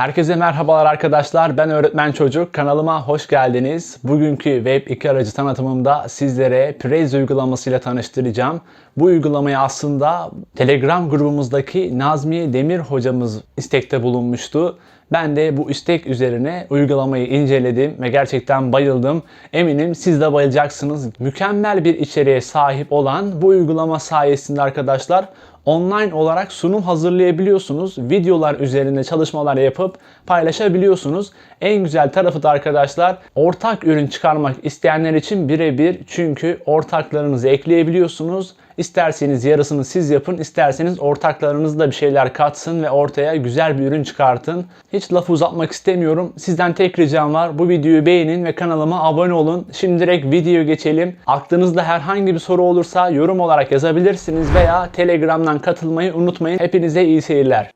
Herkese merhabalar arkadaşlar. Ben Öğretmen Çocuk. Kanalıma hoş geldiniz. Bugünkü Web 2 aracı tanıtımımda sizlere Prezi uygulamasıyla tanıştıracağım. Bu uygulamayı aslında Telegram grubumuzdaki Nazmiye Demir hocamız istekte bulunmuştu. Ben de bu istek üzerine uygulamayı inceledim ve gerçekten bayıldım. Eminim siz de bayılacaksınız. Mükemmel bir içeriğe sahip olan bu uygulama sayesinde arkadaşlar online olarak sunum hazırlayabiliyorsunuz. Videolar üzerinde çalışmalar yapıp paylaşabiliyorsunuz. En güzel tarafı da arkadaşlar ortak ürün çıkarmak isteyenler için birebir çünkü ortaklarınızı ekleyebiliyorsunuz. İsterseniz yarısını siz yapın, isterseniz ortaklarınız da bir şeyler katsın ve ortaya güzel bir ürün çıkartın. Hiç lafı uzatmak istemiyorum. Sizden tek ricam var. Bu videoyu beğenin ve kanalıma abone olun. Şimdi direkt videoya geçelim. Aklınızda herhangi bir soru olursa yorum olarak yazabilirsiniz veya Telegram'dan katılmayı unutmayın. Hepinize iyi seyirler.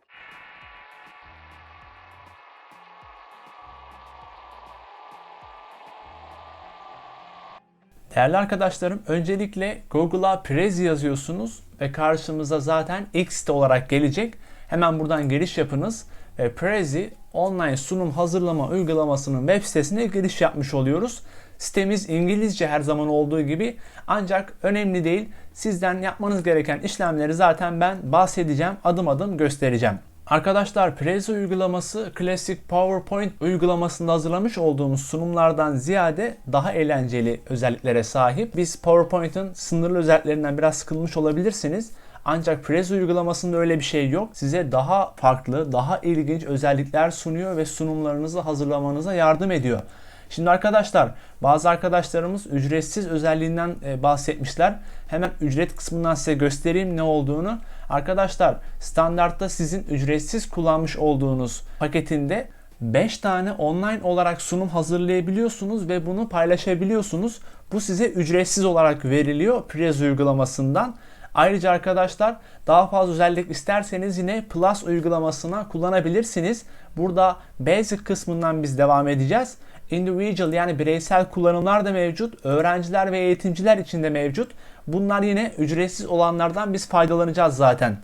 Değerli arkadaşlarım, öncelikle Google'a Prezi yazıyorsunuz ve karşımıza zaten X olarak gelecek. Hemen buradan giriş yapınız ve Prezi online sunum hazırlama uygulamasının web sitesine giriş yapmış oluyoruz. Sitemiz İngilizce her zaman olduğu gibi ancak önemli değil. Sizden yapmanız gereken işlemleri zaten ben bahsedeceğim, adım adım göstereceğim. Arkadaşlar Prezi uygulaması klasik PowerPoint uygulamasında hazırlamış olduğumuz sunumlardan ziyade daha eğlenceli özelliklere sahip. Biz PowerPoint'ın sınırlı özelliklerinden biraz sıkılmış olabilirsiniz. Ancak Prezi uygulamasında öyle bir şey yok. Size daha farklı, daha ilginç özellikler sunuyor ve sunumlarınızı hazırlamanıza yardım ediyor. Şimdi arkadaşlar bazı arkadaşlarımız ücretsiz özelliğinden e, bahsetmişler. Hemen ücret kısmından size göstereyim ne olduğunu. Arkadaşlar standartta sizin ücretsiz kullanmış olduğunuz paketinde 5 tane online olarak sunum hazırlayabiliyorsunuz ve bunu paylaşabiliyorsunuz. Bu size ücretsiz olarak veriliyor Prez uygulamasından. Ayrıca arkadaşlar daha fazla özellik isterseniz yine Plus uygulamasına kullanabilirsiniz. Burada Basic kısmından biz devam edeceğiz. Individual yani bireysel kullanımlar da mevcut. Öğrenciler ve eğitimciler için de mevcut. Bunlar yine ücretsiz olanlardan biz faydalanacağız zaten.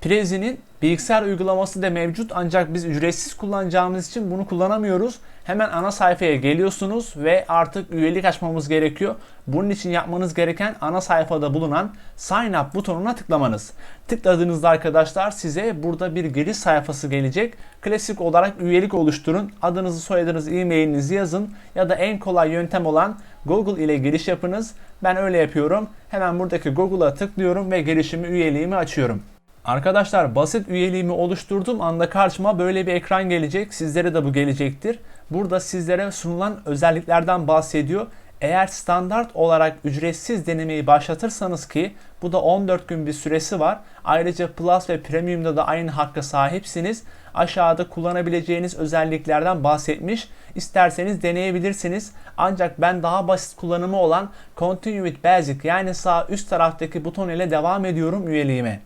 Prezi'nin bilgisayar uygulaması da mevcut ancak biz ücretsiz kullanacağımız için bunu kullanamıyoruz. Hemen ana sayfaya geliyorsunuz ve artık üyelik açmamız gerekiyor. Bunun için yapmanız gereken ana sayfada bulunan Sign Up butonuna tıklamanız. Tıkladığınızda arkadaşlar size burada bir giriş sayfası gelecek. Klasik olarak üyelik oluşturun. Adınızı, soyadınızı, e-mailinizi yazın ya da en kolay yöntem olan Google ile giriş yapınız. Ben öyle yapıyorum. Hemen buradaki Google'a tıklıyorum ve girişimi, üyeliğimi açıyorum. Arkadaşlar basit üyeliğimi oluşturduğum anda karşıma böyle bir ekran gelecek. Sizlere de bu gelecektir. Burada sizlere sunulan özelliklerden bahsediyor. Eğer standart olarak ücretsiz denemeyi başlatırsanız ki bu da 14 gün bir süresi var. Ayrıca Plus ve Premium'da da aynı hakka sahipsiniz. Aşağıda kullanabileceğiniz özelliklerden bahsetmiş. İsterseniz deneyebilirsiniz. Ancak ben daha basit kullanımı olan Continue with Basic yani sağ üst taraftaki buton ile devam ediyorum üyeliğime.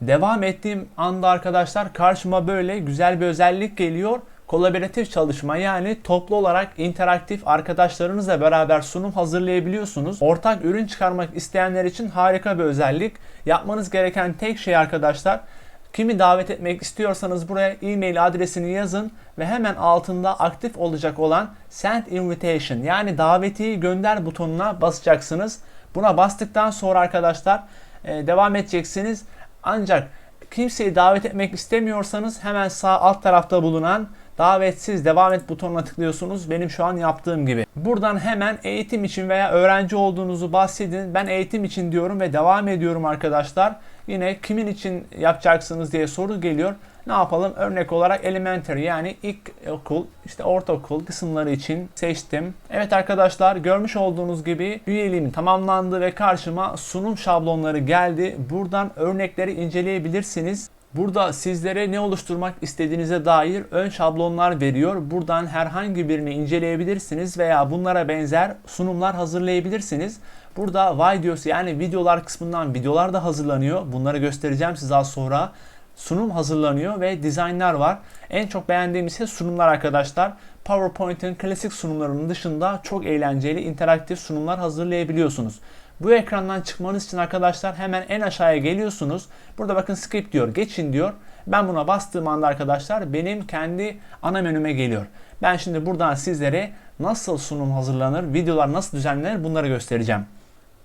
Devam ettiğim anda arkadaşlar karşıma böyle güzel bir özellik geliyor. Kolaboratif çalışma yani toplu olarak interaktif arkadaşlarınızla beraber sunum hazırlayabiliyorsunuz. Ortak ürün çıkarmak isteyenler için harika bir özellik. Yapmanız gereken tek şey arkadaşlar Kimi davet etmek istiyorsanız buraya e-mail adresini yazın ve hemen altında aktif olacak olan Send Invitation yani davetiyi gönder butonuna basacaksınız. Buna bastıktan sonra arkadaşlar devam edeceksiniz. Ancak kimseyi davet etmek istemiyorsanız hemen sağ alt tarafta bulunan davetsiz devam et butonuna tıklıyorsunuz. Benim şu an yaptığım gibi. Buradan hemen eğitim için veya öğrenci olduğunuzu bahsedin. Ben eğitim için diyorum ve devam ediyorum arkadaşlar. Yine kimin için yapacaksınız diye soru geliyor. Ne yapalım? Örnek olarak elementary yani ilk okul, işte ortaokul kısımları için seçtim. Evet arkadaşlar görmüş olduğunuz gibi üyeliğim tamamlandı ve karşıma sunum şablonları geldi. Buradan örnekleri inceleyebilirsiniz. Burada sizlere ne oluşturmak istediğinize dair ön şablonlar veriyor. Buradan herhangi birini inceleyebilirsiniz veya bunlara benzer sunumlar hazırlayabilirsiniz. Burada videos yani videolar kısmından videolar da hazırlanıyor. Bunları göstereceğim size az sonra sunum hazırlanıyor ve dizaynlar var. En çok beğendiğim ise sunumlar arkadaşlar. PowerPoint'in klasik sunumlarının dışında çok eğlenceli interaktif sunumlar hazırlayabiliyorsunuz. Bu ekrandan çıkmanız için arkadaşlar hemen en aşağıya geliyorsunuz. Burada bakın skip diyor, geçin diyor. Ben buna bastığım anda arkadaşlar benim kendi ana menüme geliyor. Ben şimdi buradan sizlere nasıl sunum hazırlanır, videolar nasıl düzenlenir bunları göstereceğim.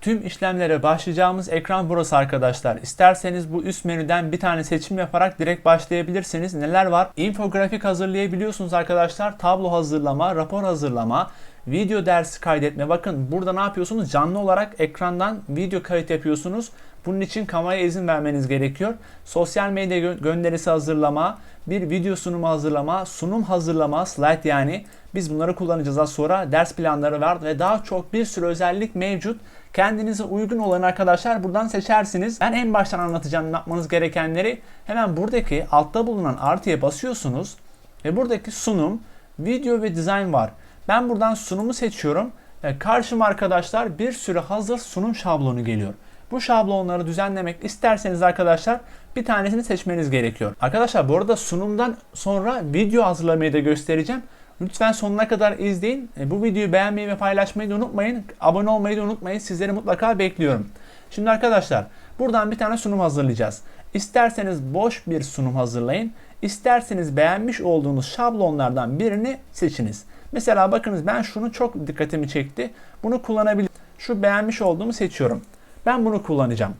Tüm işlemlere başlayacağımız ekran burası arkadaşlar. İsterseniz bu üst menüden bir tane seçim yaparak direkt başlayabilirsiniz. Neler var? İnfografik hazırlayabiliyorsunuz arkadaşlar. Tablo hazırlama, rapor hazırlama, video dersi kaydetme. Bakın burada ne yapıyorsunuz? Canlı olarak ekrandan video kayıt yapıyorsunuz. Bunun için kameraya izin vermeniz gerekiyor. Sosyal medya gö- gönderisi hazırlama, bir video sunumu hazırlama, sunum hazırlama, slide yani. Biz bunları kullanacağız az sonra. Ders planları var ve daha çok bir sürü özellik mevcut. Kendinize uygun olan arkadaşlar buradan seçersiniz. Ben en baştan anlatacağım yapmanız gerekenleri. Hemen buradaki altta bulunan artıya basıyorsunuz. Ve buradaki sunum, video ve dizayn var. Ben buradan sunumu seçiyorum. Karşıma arkadaşlar bir sürü hazır sunum şablonu geliyor. Bu şablonları düzenlemek isterseniz arkadaşlar bir tanesini seçmeniz gerekiyor. Arkadaşlar bu arada sunumdan sonra video hazırlamayı da göstereceğim. Lütfen sonuna kadar izleyin. E, Bu videoyu beğenmeyi ve paylaşmayı da unutmayın. Abone olmayı da unutmayın. Sizleri mutlaka bekliyorum. Şimdi arkadaşlar buradan bir tane sunum hazırlayacağız. İsterseniz boş bir sunum hazırlayın. İsterseniz beğenmiş olduğunuz şablonlardan birini seçiniz. Mesela bakınız ben şunu çok dikkatimi çekti. Bunu kullanabilirim. Şu beğenmiş olduğumu seçiyorum. Ben bunu kullanacağım.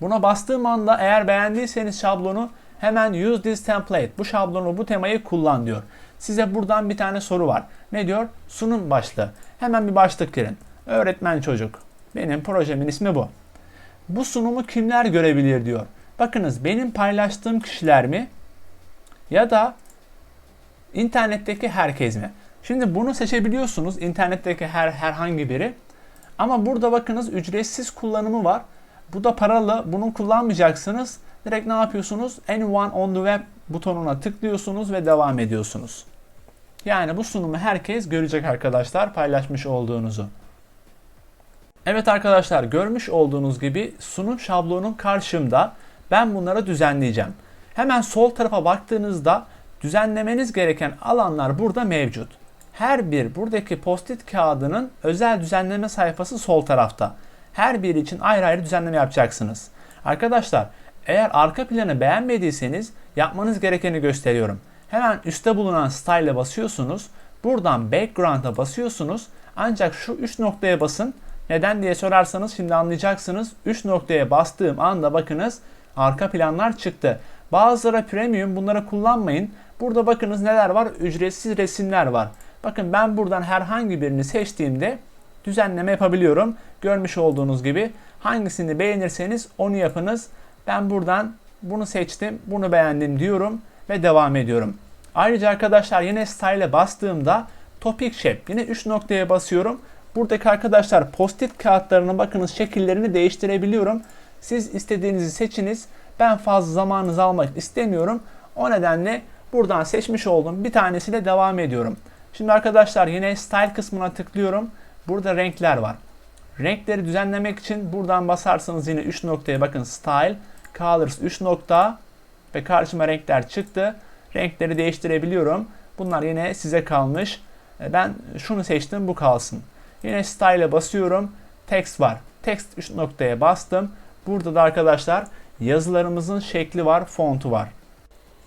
Buna bastığım anda eğer beğendiyseniz şablonu hemen use this template. Bu şablonu, bu temayı kullan diyor. Size buradan bir tane soru var. Ne diyor? Sunum başlığı. Hemen bir başlık girin. Öğretmen çocuk. Benim projemin ismi bu. Bu sunumu kimler görebilir diyor. Bakınız benim paylaştığım kişiler mi? Ya da internetteki herkes mi? Şimdi bunu seçebiliyorsunuz. internetteki her herhangi biri. Ama burada bakınız ücretsiz kullanımı var. Bu da paralı. Bunu kullanmayacaksınız. Direkt ne yapıyorsunuz? Anyone on the web butonuna tıklıyorsunuz ve devam ediyorsunuz. Yani bu sunumu herkes görecek arkadaşlar paylaşmış olduğunuzu. Evet arkadaşlar görmüş olduğunuz gibi sunum şablonum karşımda. Ben bunları düzenleyeceğim. Hemen sol tarafa baktığınızda düzenlemeniz gereken alanlar burada mevcut. Her bir buradaki post-it kağıdının özel düzenleme sayfası sol tarafta. Her biri için ayrı ayrı düzenleme yapacaksınız. Arkadaşlar eğer arka planı beğenmediyseniz yapmanız gerekeni gösteriyorum. Hemen üstte bulunan style'e basıyorsunuz. Buradan background'a basıyorsunuz. Ancak şu 3 noktaya basın. Neden diye sorarsanız şimdi anlayacaksınız. 3 noktaya bastığım anda bakınız arka planlar çıktı. Bazıları premium bunları kullanmayın. Burada bakınız neler var? Ücretsiz resimler var. Bakın ben buradan herhangi birini seçtiğimde düzenleme yapabiliyorum. Görmüş olduğunuz gibi hangisini beğenirseniz onu yapınız. Ben buradan bunu seçtim, bunu beğendim diyorum ve devam ediyorum. Ayrıca arkadaşlar yine style'e bastığımda topic shape yine 3 noktaya basıyorum. Buradaki arkadaşlar post-it kağıtlarının bakınız şekillerini değiştirebiliyorum. Siz istediğinizi seçiniz. Ben fazla zamanınızı almak istemiyorum. O nedenle buradan seçmiş olduğum bir tanesiyle devam ediyorum. Şimdi arkadaşlar yine style kısmına tıklıyorum. Burada renkler var. Renkleri düzenlemek için buradan basarsanız yine 3 noktaya bakın style, colors 3 nokta ve karşıma renkler çıktı. Renkleri değiştirebiliyorum. Bunlar yine size kalmış. E, Ben şunu seçtim bu kalsın. Yine style'e basıyorum. Text var. Text 3 noktaya bastım. Burada da arkadaşlar yazılarımızın şekli var, fontu var.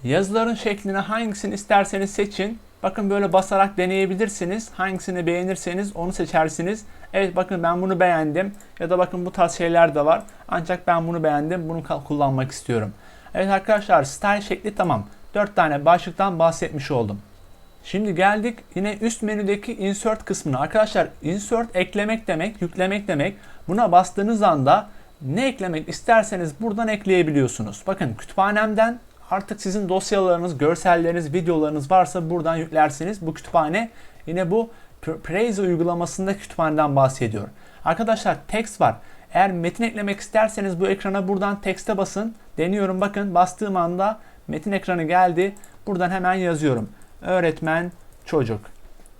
Yazıların şeklini hangisini isterseniz seçin. Bakın böyle basarak deneyebilirsiniz. Hangisini beğenirseniz onu seçersiniz. Evet bakın ben bunu beğendim. Ya da bakın bu tarz şeyler de var. Ancak ben bunu beğendim. Bunu kullanmak istiyorum. Evet arkadaşlar style şekli tamam. 4 tane başlıktan bahsetmiş oldum. Şimdi geldik yine üst menüdeki insert kısmına. Arkadaşlar insert eklemek demek, yüklemek demek. Buna bastığınız anda ne eklemek isterseniz buradan ekleyebiliyorsunuz. Bakın kütüphanemden artık sizin dosyalarınız, görselleriniz, videolarınız varsa buradan yüklersiniz. Bu kütüphane yine bu Praise uygulamasında kütüphaneden bahsediyor. Arkadaşlar text var. Eğer metin eklemek isterseniz bu ekrana buradan text'e basın. Deniyorum bakın bastığım anda metin ekranı geldi. Buradan hemen yazıyorum. Öğretmen çocuk.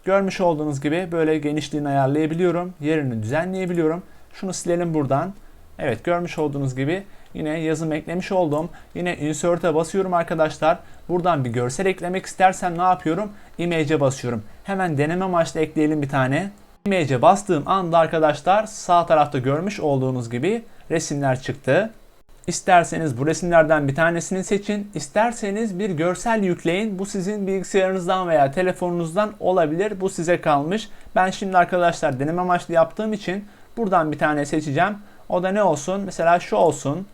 Görmüş olduğunuz gibi böyle genişliğini ayarlayabiliyorum. Yerini düzenleyebiliyorum. Şunu silelim buradan. Evet görmüş olduğunuz gibi yine yazım eklemiş oldum. Yine insert'e basıyorum arkadaşlar. Buradan bir görsel eklemek istersem ne yapıyorum? Image'e basıyorum. Hemen deneme amaçlı ekleyelim bir tane. Image'e bastığım anda arkadaşlar sağ tarafta görmüş olduğunuz gibi resimler çıktı. İsterseniz bu resimlerden bir tanesini seçin. İsterseniz bir görsel yükleyin. Bu sizin bilgisayarınızdan veya telefonunuzdan olabilir. Bu size kalmış. Ben şimdi arkadaşlar deneme amaçlı yaptığım için buradan bir tane seçeceğim. O da ne olsun? Mesela şu olsun.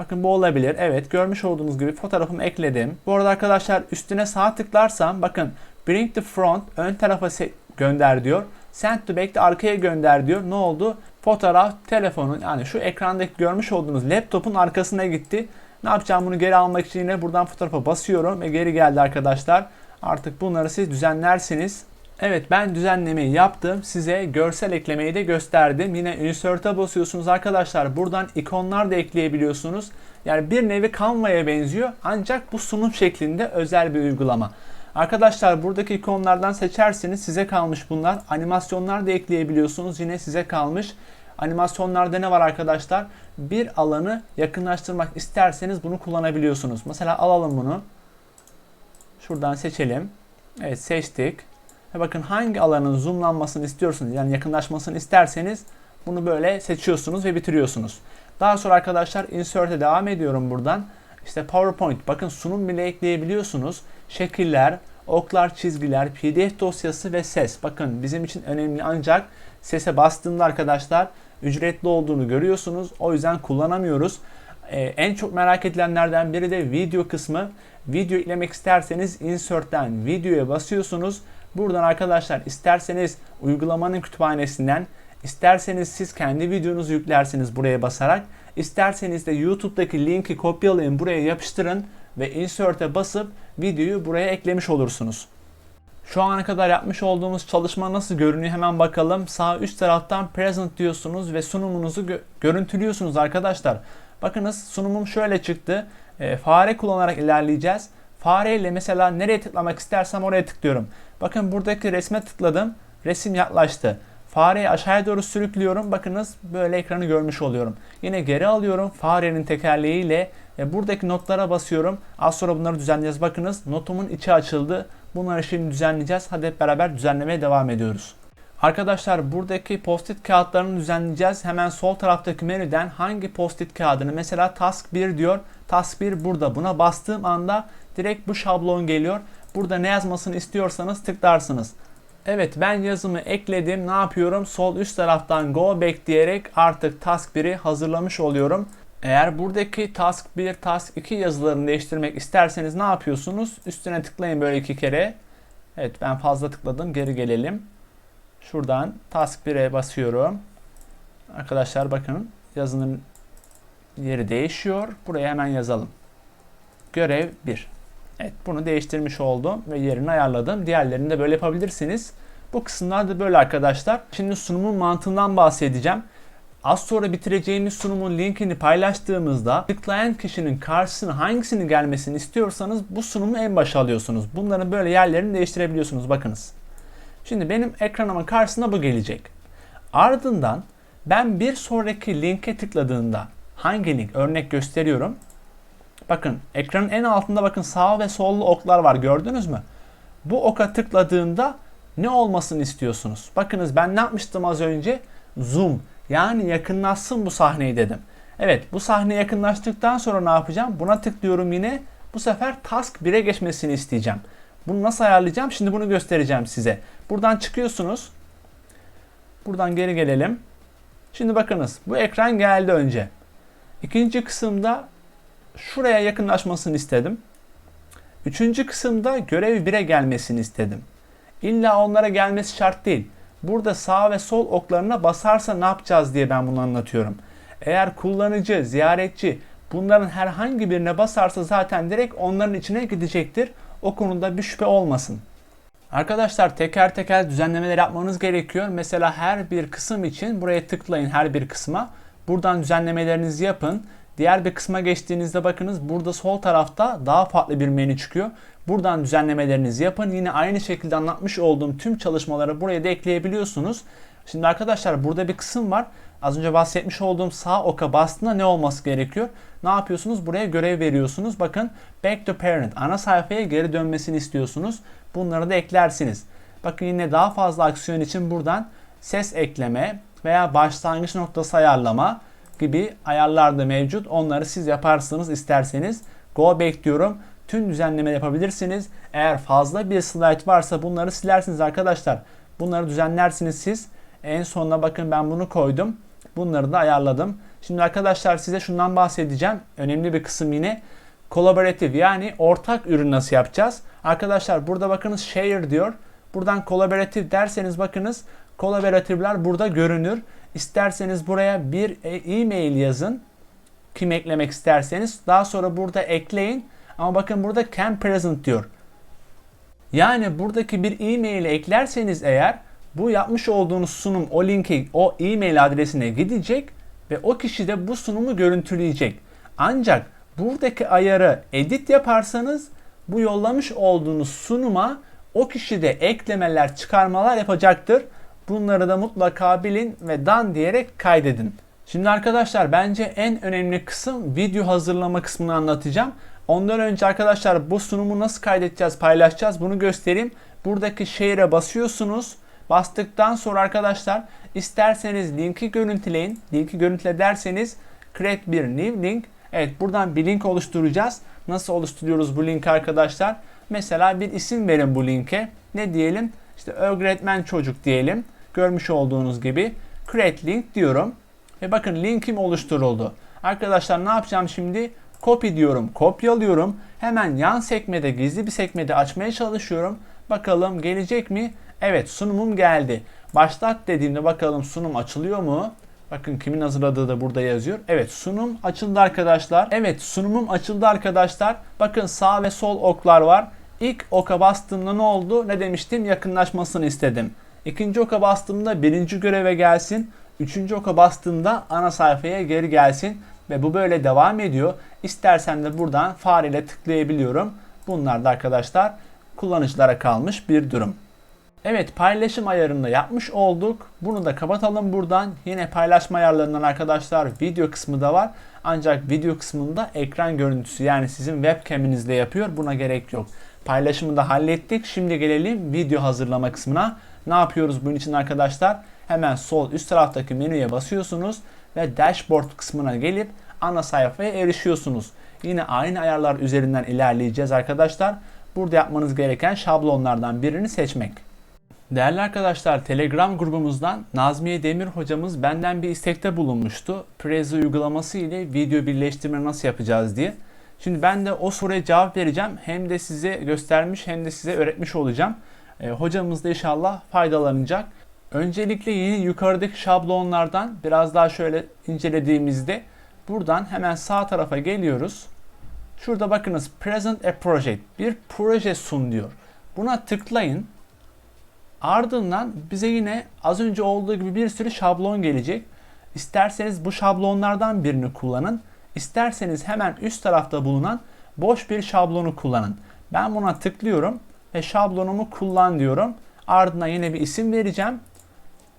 Bakın bu olabilir. Evet görmüş olduğunuz gibi fotoğrafımı ekledim. Bu arada arkadaşlar üstüne sağ tıklarsam bakın bring the front ön tarafa gönder diyor. Send to back de arkaya gönder diyor. Ne oldu? Fotoğraf telefonun yani şu ekrandaki görmüş olduğunuz laptopun arkasına gitti. Ne yapacağım bunu geri almak için yine buradan fotoğrafa basıyorum ve geri geldi arkadaşlar. Artık bunları siz düzenlersiniz. Evet ben düzenlemeyi yaptım. Size görsel eklemeyi de gösterdim. Yine insert'a basıyorsunuz arkadaşlar. Buradan ikonlar da ekleyebiliyorsunuz. Yani bir nevi Canva'ya benziyor. Ancak bu sunum şeklinde özel bir uygulama. Arkadaşlar buradaki ikonlardan seçerseniz size kalmış bunlar. Animasyonlar da ekleyebiliyorsunuz. Yine size kalmış. Animasyonlarda ne var arkadaşlar? Bir alanı yakınlaştırmak isterseniz bunu kullanabiliyorsunuz. Mesela alalım bunu. Şuradan seçelim. Evet seçtik. Ve bakın hangi alanın zoomlanmasını istiyorsunuz yani yakınlaşmasını isterseniz bunu böyle seçiyorsunuz ve bitiriyorsunuz. Daha sonra arkadaşlar insert'e devam ediyorum buradan. İşte PowerPoint bakın sunum bile ekleyebiliyorsunuz. Şekiller, oklar, çizgiler, PDF dosyası ve ses. Bakın bizim için önemli ancak sese bastığımda arkadaşlar ücretli olduğunu görüyorsunuz. O yüzden kullanamıyoruz. Ee, en çok merak edilenlerden biri de video kısmı. Video eklemek isterseniz insert'ten videoya basıyorsunuz. Buradan arkadaşlar isterseniz uygulamanın kütüphanesinden, isterseniz siz kendi videonuzu yüklersiniz buraya basarak, isterseniz de YouTube'daki linki kopyalayın buraya yapıştırın ve insert'e basıp videoyu buraya eklemiş olursunuz. Şu ana kadar yapmış olduğumuz çalışma nasıl görünüyor hemen bakalım. Sağ üst taraftan present diyorsunuz ve sunumunuzu gö- görüntülüyorsunuz arkadaşlar. Bakınız sunumum şöyle çıktı. E, fare kullanarak ilerleyeceğiz. Fareyle mesela nereye tıklamak istersem oraya tıklıyorum. Bakın buradaki resme tıkladım. Resim yaklaştı. Fareyi aşağıya doğru sürüklüyorum. Bakınız böyle ekranı görmüş oluyorum. Yine geri alıyorum farenin tekerleğiyle. E, buradaki notlara basıyorum. Az sonra bunları düzenleyeceğiz. Bakınız notumun içi açıldı. Bunları şimdi düzenleyeceğiz. Hadi hep beraber düzenlemeye devam ediyoruz. Arkadaşlar buradaki post-it kağıtlarını düzenleyeceğiz. Hemen sol taraftaki menüden hangi post-it kağıdını mesela task 1 diyor. Task 1 burada. Buna bastığım anda direkt bu şablon geliyor. Burada ne yazmasını istiyorsanız tıklarsınız. Evet ben yazımı ekledim. Ne yapıyorum? Sol üst taraftan go back diyerek artık task 1'i hazırlamış oluyorum. Eğer buradaki task 1, task 2 yazılarını değiştirmek isterseniz ne yapıyorsunuz? Üstüne tıklayın böyle iki kere. Evet ben fazla tıkladım. Geri gelelim. Şuradan task 1'e basıyorum. Arkadaşlar bakın yazının yeri değişiyor. Buraya hemen yazalım. Görev 1. Evet bunu değiştirmiş oldum ve yerini ayarladım. Diğerlerini de böyle yapabilirsiniz. Bu kısımlar da böyle arkadaşlar. Şimdi sunumun mantığından bahsedeceğim. Az sonra bitireceğimiz sunumun linkini paylaştığımızda tıklayan kişinin karşısına hangisini gelmesini istiyorsanız bu sunumu en başa alıyorsunuz. Bunların böyle yerlerini değiştirebiliyorsunuz bakınız. Şimdi benim ekranımın karşısına bu gelecek. Ardından ben bir sonraki linke tıkladığında hangi link örnek gösteriyorum. Bakın ekranın en altında bakın sağ ve sollu oklar var gördünüz mü? Bu oka tıkladığında ne olmasını istiyorsunuz? Bakınız ben ne yapmıştım az önce? Zoom yani yakınlaşsın bu sahneyi dedim. Evet bu sahne yakınlaştıktan sonra ne yapacağım? Buna tıklıyorum yine. Bu sefer task 1'e geçmesini isteyeceğim. Bunu nasıl ayarlayacağım? Şimdi bunu göstereceğim size. Buradan çıkıyorsunuz. Buradan geri gelelim. Şimdi bakınız bu ekran geldi önce. İkinci kısımda şuraya yakınlaşmasını istedim. Üçüncü kısımda görev 1'e gelmesini istedim. İlla onlara gelmesi şart değil. Burada sağ ve sol oklarına basarsa ne yapacağız diye ben bunu anlatıyorum. Eğer kullanıcı, ziyaretçi bunların herhangi birine basarsa zaten direkt onların içine gidecektir. O konuda bir şüphe olmasın. Arkadaşlar teker teker düzenlemeler yapmanız gerekiyor. Mesela her bir kısım için buraya tıklayın her bir kısma. Buradan düzenlemelerinizi yapın. Diğer bir kısma geçtiğinizde bakınız burada sol tarafta daha farklı bir menü çıkıyor. Buradan düzenlemelerinizi yapın. Yine aynı şekilde anlatmış olduğum tüm çalışmaları buraya da ekleyebiliyorsunuz. Şimdi arkadaşlar burada bir kısım var. Az önce bahsetmiş olduğum sağ oka bastığında ne olması gerekiyor? Ne yapıyorsunuz? Buraya görev veriyorsunuz. Bakın back to parent ana sayfaya geri dönmesini istiyorsunuz. Bunları da eklersiniz. Bakın yine daha fazla aksiyon için buradan ses ekleme veya başlangıç noktası ayarlama gibi ayarlar da mevcut. Onları siz yaparsınız isterseniz. Go back diyorum. Tüm düzenleme yapabilirsiniz. Eğer fazla bir slide varsa bunları silersiniz arkadaşlar. Bunları düzenlersiniz siz. En sonuna bakın ben bunu koydum. Bunları da ayarladım. Şimdi arkadaşlar size şundan bahsedeceğim. Önemli bir kısım yine. Collaborative yani ortak ürün nasıl yapacağız? Arkadaşlar burada bakınız share diyor. Buradan collaborative derseniz bakınız collaborative'ler burada görünür. İsterseniz buraya bir e, e-mail yazın. Kim eklemek isterseniz. Daha sonra burada ekleyin. Ama bakın burada can present diyor. Yani buradaki bir e-mail eklerseniz eğer bu yapmış olduğunuz sunum o linki o e-mail adresine gidecek ve o kişi de bu sunumu görüntüleyecek. Ancak buradaki ayarı edit yaparsanız bu yollamış olduğunuz sunuma o kişi de eklemeler, çıkarmalar yapacaktır. Bunları da mutlaka bilin ve dan diyerek kaydedin. Şimdi arkadaşlar bence en önemli kısım video hazırlama kısmını anlatacağım. Ondan önce arkadaşlar bu sunumu nasıl kaydedeceğiz, paylaşacağız bunu göstereyim. Buradaki share'e basıyorsunuz. Bastıktan sonra arkadaşlar isterseniz linki görüntüleyin. Linki görüntüle derseniz create bir new link. Evet buradan bir link oluşturacağız. Nasıl oluşturuyoruz bu linki arkadaşlar? Mesela bir isim verin bu linke. Ne diyelim? İşte öğretmen çocuk diyelim. Görmüş olduğunuz gibi create link diyorum. Ve bakın linkim oluşturuldu. Arkadaşlar ne yapacağım şimdi? Copy diyorum, kopyalıyorum. Hemen yan sekmede, gizli bir sekmede açmaya çalışıyorum. Bakalım gelecek mi? Evet sunumum geldi. Başlat dediğimde bakalım sunum açılıyor mu? Bakın kimin hazırladığı da burada yazıyor. Evet sunum açıldı arkadaşlar. Evet sunumum açıldı arkadaşlar. Bakın sağ ve sol oklar var. İlk oka bastığımda ne oldu? Ne demiştim? Yakınlaşmasını istedim. İkinci oka bastığımda birinci göreve gelsin. Üçüncü oka bastığımda ana sayfaya geri gelsin. Ve bu böyle devam ediyor. İstersen de buradan fareyle tıklayabiliyorum. Bunlar da arkadaşlar kullanıcılara kalmış bir durum. Evet paylaşım ayarını yapmış olduk. Bunu da kapatalım buradan. Yine paylaşma ayarlarından arkadaşlar video kısmı da var. Ancak video kısmında ekran görüntüsü yani sizin webcaminizle yapıyor. Buna gerek yok. Paylaşımı da hallettik. Şimdi gelelim video hazırlama kısmına. Ne yapıyoruz bunun için arkadaşlar? Hemen sol üst taraftaki menüye basıyorsunuz ve dashboard kısmına gelip ana sayfaya erişiyorsunuz. Yine aynı ayarlar üzerinden ilerleyeceğiz arkadaşlar. Burada yapmanız gereken şablonlardan birini seçmek. Değerli arkadaşlar Telegram grubumuzdan Nazmiye Demir hocamız benden bir istekte bulunmuştu. Prezi uygulaması ile video birleştirme nasıl yapacağız diye. Şimdi ben de o soruya cevap vereceğim. Hem de size göstermiş hem de size öğretmiş olacağım. E, hocamız da inşallah faydalanacak. Öncelikle yeni yukarıdaki şablonlardan biraz daha şöyle incelediğimizde buradan hemen sağ tarafa geliyoruz. Şurada bakınız present a project bir proje sun diyor. Buna tıklayın. Ardından bize yine az önce olduğu gibi bir sürü şablon gelecek. İsterseniz bu şablonlardan birini kullanın. İsterseniz hemen üst tarafta bulunan boş bir şablonu kullanın. Ben buna tıklıyorum ve şablonumu kullan diyorum. Ardından yine bir isim vereceğim.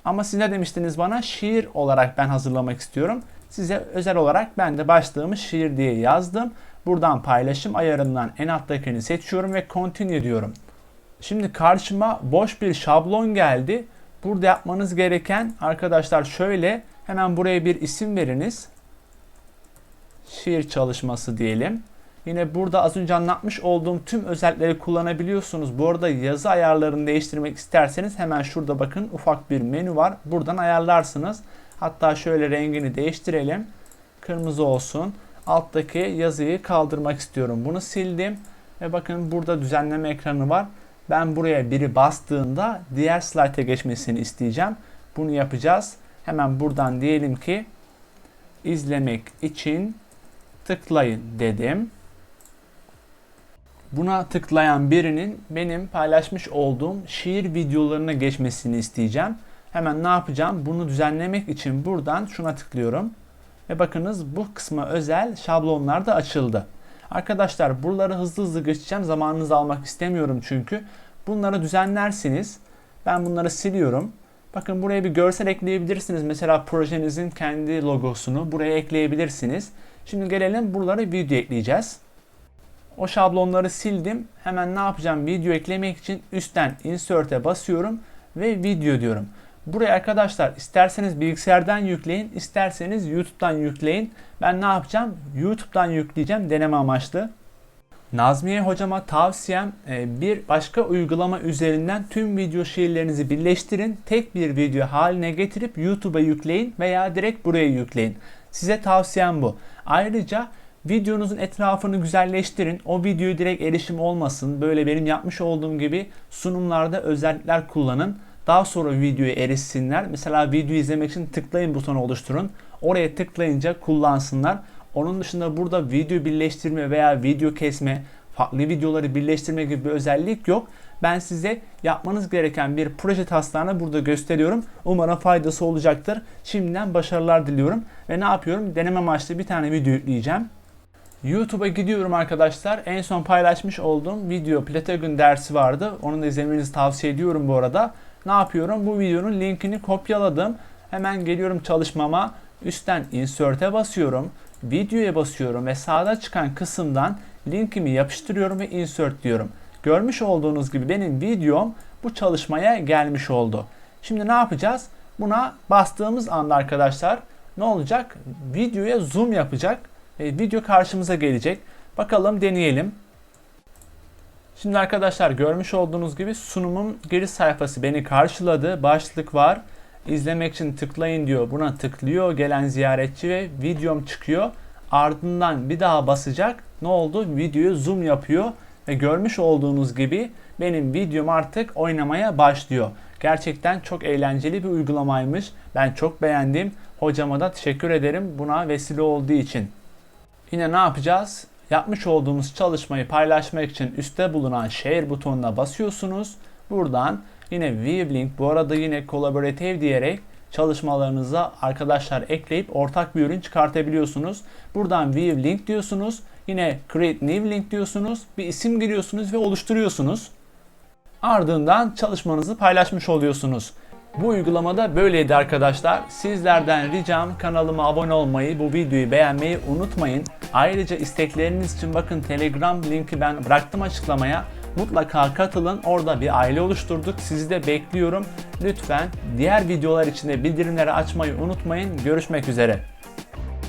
Ama siz ne demiştiniz bana? Şiir olarak ben hazırlamak istiyorum. Size özel olarak ben de başlığımı şiir diye yazdım. Buradan paylaşım ayarından en alttakini seçiyorum ve continue diyorum. Şimdi karşıma boş bir şablon geldi. Burada yapmanız gereken arkadaşlar şöyle hemen buraya bir isim veriniz. Şiir çalışması diyelim. Yine burada az önce anlatmış olduğum tüm özellikleri kullanabiliyorsunuz. Bu arada yazı ayarlarını değiştirmek isterseniz hemen şurada bakın ufak bir menü var. Buradan ayarlarsınız. Hatta şöyle rengini değiştirelim. Kırmızı olsun. Alttaki yazıyı kaldırmak istiyorum. Bunu sildim. Ve bakın burada düzenleme ekranı var. Ben buraya biri bastığında diğer slayta geçmesini isteyeceğim. Bunu yapacağız. Hemen buradan diyelim ki izlemek için tıklayın dedim. Buna tıklayan birinin benim paylaşmış olduğum şiir videolarına geçmesini isteyeceğim. Hemen ne yapacağım? Bunu düzenlemek için buradan şuna tıklıyorum. Ve bakınız bu kısma özel şablonlar da açıldı. Arkadaşlar buraları hızlı hızlı geçeceğim. Zamanınızı almak istemiyorum çünkü. Bunları düzenlersiniz. Ben bunları siliyorum. Bakın buraya bir görsel ekleyebilirsiniz. Mesela projenizin kendi logosunu buraya ekleyebilirsiniz. Şimdi gelelim buralara video ekleyeceğiz. O şablonları sildim. Hemen ne yapacağım? Video eklemek için üstten insert'e basıyorum ve video diyorum. Buraya arkadaşlar isterseniz bilgisayardan yükleyin, isterseniz YouTube'dan yükleyin. Ben ne yapacağım? YouTube'dan yükleyeceğim deneme amaçlı. Nazmiye hocama tavsiyem e, bir başka uygulama üzerinden tüm video şiirlerinizi birleştirin. Tek bir video haline getirip YouTube'a yükleyin veya direkt buraya yükleyin. Size tavsiyem bu. Ayrıca videonuzun etrafını güzelleştirin. O videoyu direkt erişim olmasın. Böyle benim yapmış olduğum gibi sunumlarda özellikler kullanın. Daha sonra videoya erişsinler. Mesela video izlemek için tıklayın butonu oluşturun. Oraya tıklayınca kullansınlar. Onun dışında burada video birleştirme veya video kesme, farklı videoları birleştirme gibi bir özellik yok. Ben size yapmanız gereken bir proje taslağını burada gösteriyorum. Umarım faydası olacaktır. Şimdiden başarılar diliyorum. Ve ne yapıyorum? Deneme amaçlı bir tane video yükleyeceğim. YouTube'a gidiyorum arkadaşlar. En son paylaşmış olduğum video Patagon dersi vardı. Onu da izlemenizi tavsiye ediyorum bu arada. Ne yapıyorum? Bu videonun linkini kopyaladım. Hemen geliyorum çalışmama. Üstten insert'e basıyorum. Videoya basıyorum ve sağda çıkan kısımdan linkimi yapıştırıyorum ve insert diyorum. Görmüş olduğunuz gibi benim videom bu çalışmaya gelmiş oldu. Şimdi ne yapacağız? Buna bastığımız anda arkadaşlar ne olacak? Videoya zoom yapacak. Ve video karşımıza gelecek. Bakalım deneyelim. Şimdi arkadaşlar görmüş olduğunuz gibi sunumun giriş sayfası beni karşıladı. Başlık var. İzlemek için tıklayın diyor. Buna tıklıyor gelen ziyaretçi ve videom çıkıyor. Ardından bir daha basacak. Ne oldu? Videoyu zoom yapıyor ve görmüş olduğunuz gibi benim videom artık oynamaya başlıyor. Gerçekten çok eğlenceli bir uygulamaymış. Ben çok beğendim. Hocama da teşekkür ederim buna vesile olduğu için. Yine ne yapacağız? Yapmış olduğumuz çalışmayı paylaşmak için üstte bulunan share butonuna basıyorsunuz. Buradan yine view link bu arada yine collaborative diyerek çalışmalarınıza arkadaşlar ekleyip ortak bir ürün çıkartabiliyorsunuz. Buradan view link diyorsunuz. Yine create new link diyorsunuz. Bir isim giriyorsunuz ve oluşturuyorsunuz. Ardından çalışmanızı paylaşmış oluyorsunuz. Bu uygulamada böyleydi arkadaşlar. Sizlerden ricam kanalıma abone olmayı, bu videoyu beğenmeyi unutmayın. Ayrıca istekleriniz için bakın Telegram linki ben bıraktım açıklamaya. Mutlaka katılın. Orada bir aile oluşturduk. Sizi de bekliyorum. Lütfen diğer videolar için de bildirimleri açmayı unutmayın. Görüşmek üzere.